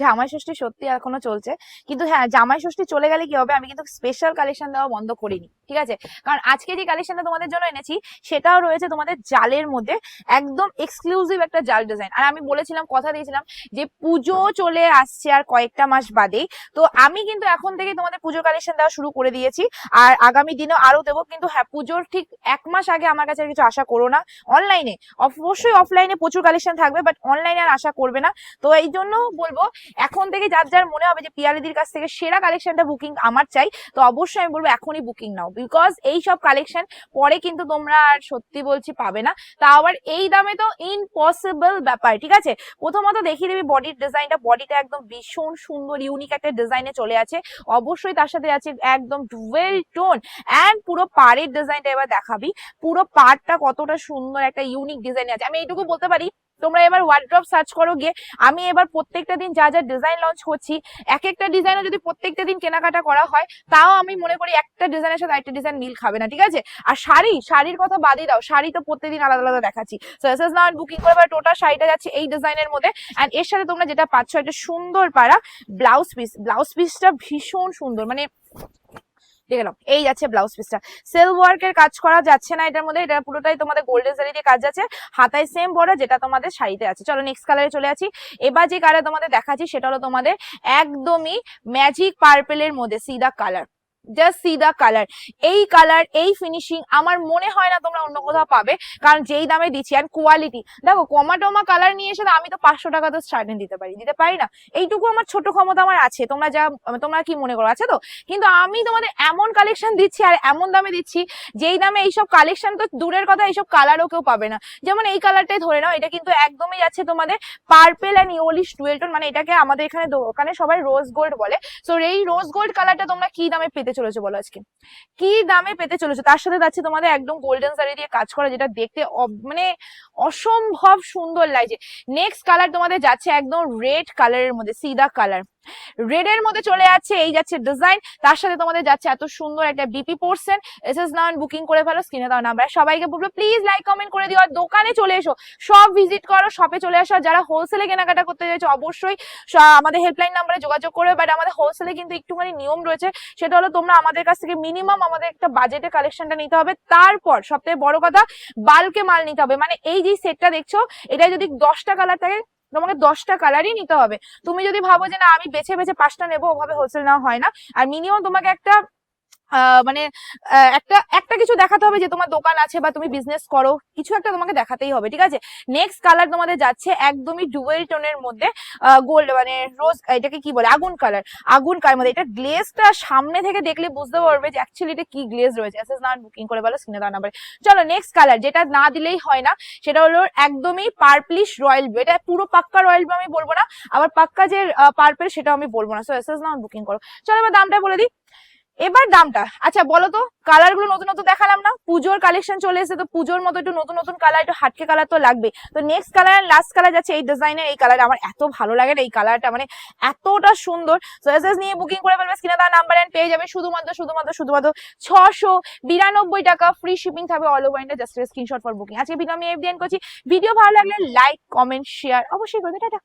জামাই ষষ্ঠী সত্যি এখনও চলছে। কিন্তু হ্যাঁ জামাই ষষ্ঠী চলে গেলে কি হবে? আমি কিন্তু স্পেশাল কালেকশন দেওয়া বন্ধ করিনি, ঠিক আছে? কারণ আজকে যে কালেকশনটা তোমাদের জন্য এনেছি, সেটাও রয়েছে তোমাদের জালের মধ্যে একদম এক্সক্লুসিভ একটা জাল ডিজাইন আর আমি বলেছিলাম, কথা দিয়েছিলাম যে পুজো চলে আসছে আর কয়েকটা মাস বাদেই। তো আমি কিন্তু এখন থেকে তোমাদের পুজোর কালেকশন দেওয়া শুরু করে দিয়েছি। আর আগামী দিনেও আরও দেবো। কিন্তু হ্যাঁ পুজোর ঠিক এক মাস আগে আমার কাছে কিছু আশা করো না। অনলাইনে অবশ্যই অফলাইনে প্রচুর কালেকশন থাকবে বাট অনলাইনে আর আশা করবে না। তো এই জন্য বলব এখন থেকে যার যার মনে হবে যে পিয়ালিদির কাছ থেকে সেরা কালেকশনটা বুকিং আমার চাই, তো অবশ্যই আমি বলব এখনই বুকিং নাও। বিকজ এই সব কালেকশন পরে কিন্তু তোমরা আর সত্যি বলছি পাবে না। তা আবার এই দামে তো ইম্পসিবল ব্যাপার, ঠিক আছে? প্রথমত দেখিয়ে দিবি বডির ডিজাইনটা বডিটা একদম ভীষণ সুন্দর ইউনিক একটা ডিজাইনে চলে আছে। অবশ্যই তার সাথে আছে একদম ডুয়েল টোন অ্যান্ড পুরো পাড়ের ডিজাইনটা এবার দেখাবি। পুরো পাড়টা কতটা সুন্দর একটা ইউনিক ডিজাইন আছে। আমি এইটুকু বলতে পারি তোমরা এবার ওয়ার্ড্রপ সার্চ করো গিয়ে। আমি এবার প্রত্যেকটা দিন যা যা ডিজাইন লঞ্চ করছি এক একটা ডিজাইনও যদি প্রত্যেকটা দিন কেনাকাটা করা হয়, তাও আমি মনে করি একটা ডিজাইনের সাথে একটা ডিজাইন মিল খাবে না, ঠিক আছে? আর শাড়ি, শাড়ির কথা বাদই দাও, শাড়ি তো প্রত্যেকদিন আলাদা আলাদা দেখাচ্ছি। সো এস এস বুকিং করে টোটাল শাড়িটা যাচ্ছে এই ডিজাইনের মধ্যে। অ্যান্ড এর সাথে তোমরা যেটা পাচ্ছ একটা সুন্দর পাড়া ব্লাউজ পিস ব্লাউজ পিসটা ভীষণ সুন্দর মানে দেখে নাও, এই যাচ্ছে ব্লাউজ পিসটা সেল ওয়ার্কের কাজ করা যাচ্ছে না এটার মধ্যে, এটা পুরোটাই তোমাদের গোল্ডেন জারি দিয়ে কাজ আছে। হাতায় সেম বড় যেটা তোমাদের শাড়িতে আছে। চলো নেক্সট কালারে চলে আছি এবার যে কালার তোমাদের দেখাচ্ছি, সেটা হলো তোমাদের একদমই ম্যাজিক পার্পেলের মধ্যে সিদা কালার জাস্ট সি দা কালার এই কালার এই ফিনিশিং আমার মনে হয় না তোমরা অন্য কোথাও পাবে। কারণ যেই দামে দিচ্ছি আর কোয়ালিটি দেখো কমা টমা কালার নিয়ে এসে আমি তো পাঁচশো টাকা তো স্টার্টিং দিতে পারি দিতে পারি না। এইটুকু আমার ছোট ক্ষমতা আমার আছে। তোমরা যা, তোমরা কি মনে করো, আছে তো? কিন্তু আমি তোমাদের এমন কালেকশন দিচ্ছি আর এমন দামে দিচ্ছি, যেই দামে এইসব কালেকশন তো দূরের কথা, এইসব কালারও কেউ পাবে না। যেমন এই কালারটাই ধরে নাও, এটা কিন্তু একদমই যাচ্ছে তোমাদের পার্পেল অ্যান্ড ইওলিশ টুয়েলটন মানে এটাকে আমাদের এখানে দোকানে সবাই রোজ গোল্ড বলে। তো এই রোজ গোল্ড কালারটা তোমরা কি দামে পেতে চলেছো বলো আজকে। কি দামে পেতে চলেছে? তার সাথে যাচ্ছে তোমাদের একদম গোল্ডেন সারি দিয়ে কাজ করা, যেটা দেখতে মানে অসম্ভব সুন্দর লাগছে। নেক্সট কালার তোমাদের যাচ্ছে একদম রেড কালারের মধ্যে সিদা কালার রেড এর মধ্যে চলে যাচ্ছে এই যাচ্ছে ডিজাইন তার সাথে তোমাদের যাচ্ছে এত সুন্দর একটা বিপি পোর্সেন এস এস নাউন বুকিং করে ফেলো স্ক্রিনে দাও নাম্বার সবাইকে বলব প্লিজ লাইক কমেন্ট করে দিও, আর দোকানে চলে এসো সব ভিজিট করো শপে চলে আসো যারা হোলসেলে কেনাকাটা করতে চাইছো, অবশ্যই আমাদের হেল্পলাইন নাম্বারে যোগাযোগ করবে বাট আমাদের হোলসেলে কিন্তু একটুখানি নিয়ম রয়েছে, সেটা হলো তোমরা আমাদের কাছ থেকে মিনিমাম আমাদের একটা বাজেটে কালেকশনটা নিতে হবে, তারপর সবথেকে বড় কথা বাল্কে মাল নিতে হবে মানে এই যে সেটটা দেখছ এটা যদি দশটা কালার থাকে তোমাকে দশটা কালারই নিতে হবে। তুমি যদি ভাবো যে না, আমি বেছে বেছে পাঁচটা নেব, ওভাবে হোলসেল নেওয়া হয় না। আর মিনিমাম তোমাকে একটা মানে একটা একটা কিছু দেখাতে হবে যে তোমার দোকান আছে বা তুমি বিজনেস করো, কিছু একটা তোমাকে দেখাতেই হবে, ঠিক আছে? নেক্সট কালার তোমাদের যাচ্ছে একদমই ডুয়েল টোনের মধ্যে গোল্ড মানে রোজ এটাকে কি বলে? আগুন কালার আগুন কালার মধ্যে। এটা গ্লেজটা সামনে থেকে দেখলে বুঝতে পারবে যে অ্যাকচুয়ালি এটা কি গ্লেজ রয়েছে। এস এস না বুকিং করে বলো স্ক্রিনে দেওয়া নাম্বারে চলো নেক্সট কালার যেটা না দিলেই হয় না, সেটা হলো একদমই পার্পলিশ রয়্যাল ব্লু এটা পুরো পাক্কা রয়্যাল ব্লু আমি বলব না, আবার পাক্কা যে পার্পেল সেটাও আমি বলব না। সো এস এস না বুকিং করো। চলো এবার দামটা বলে দিই। এবার দামটা। আচ্ছা বলো তো কালারগুলো নতুন নতুন দেখালাম না? পুজোর কালেকশন চলে এসেছে, তো পুজোর মতো একটু নতুন নতুন কালার একটু হাটকে কালার তো লাগবে তো নেক্সট কালার লাস্ট কালার যাচ্ছে এই ডিজাইনের এই কালার আমার এত ভালো লাগে না, এই কালারটা মানে এতটা সুন্দর। এস নিয়ে বুকিং করে ফেলবে স্ক্রিনে তার নাম্বার এন্ড পেয়ে যাবে, শুধুমাত্র শুধুমাত্র শুধুমাত্র ছশো বিরানব্বই টাকা ফ্রি শিপিং থাকবে all over India just screenshot for booking আজকে ভিডিও আমি এফডিএন করছি। ভিডিও ভালো লাগলে লাইক কমেন্ট শেয়ার অবশ্যই করবে, টাটা।